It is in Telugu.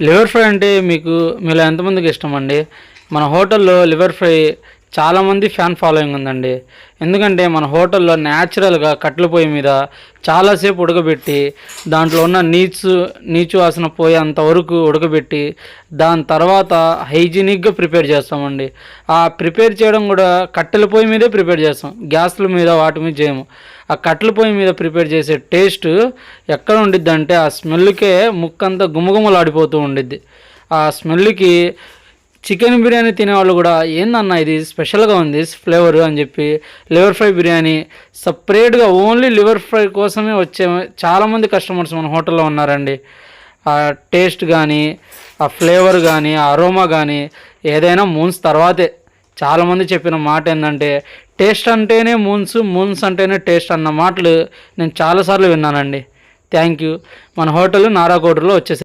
లివర్ ఫ్రై అంటే మీకు మీలో ఎంతమందికి ఇష్టం అండి మన హోటల్లో లివర్ ఫ్రై చాలామంది ఫ్యాన్ ఫాలోయింగ్ ఉందండి. ఎందుకంటే మన హోటల్లో న్యాచురల్గా కట్టెల పొయ్యి మీద చాలాసేపు ఉడకబెట్టి దాంట్లో ఉన్న నీచు నీచు వాసన పోయేంత వరకు ఉడకబెట్టి దాని తర్వాత హైజీనిక్గా ప్రిపేర్ చేస్తామండి. ఆ ప్రిపేర్ చేయడం కూడా కట్టెల పొయ్యి మీదే ప్రిపేర్ చేస్తాం. గ్యాస్ల మీద వాటి మీద చేయము. ఆ కట్టెల పొయ్యి మీద ప్రిపేర్ చేసే టేస్ట్ ఎక్కడ ఉండిద్ది అంటే ఆ స్మెల్కే ముక్కంతా గుమగుమలాడిపోతూ ఉండిద్ది. ఆ స్మెల్కి చికెన్ బిర్యానీ తినేవాళ్ళు కూడా ఏందన్న ఇది స్పెషల్గా ఉంది ఫ్లేవర్ అని చెప్పి లివర్ ఫ్రై బిర్యానీ సపరేట్గా ఓన్లీ లివర్ ఫ్రై కోసమే వచ్చే చాలామంది కస్టమర్స్ మన హోటల్లో ఉన్నారండి. ఆ టేస్ట్ కానీ ఆ ఫ్లేవర్ కానీ ఆ అరోమా కానీ ఏదైనా మూన్స్ తర్వాతే. చాలామంది చెప్పిన మాట ఏంటంటే టేస్ట్ అంటేనే మూన్స్ మూన్స్ అంటేనే టేస్ట్ అన్న మాటలు నేను చాలాసార్లు విన్నానండి. Thank you. మన హోటల్ నారాకోటలో వచ్చేసి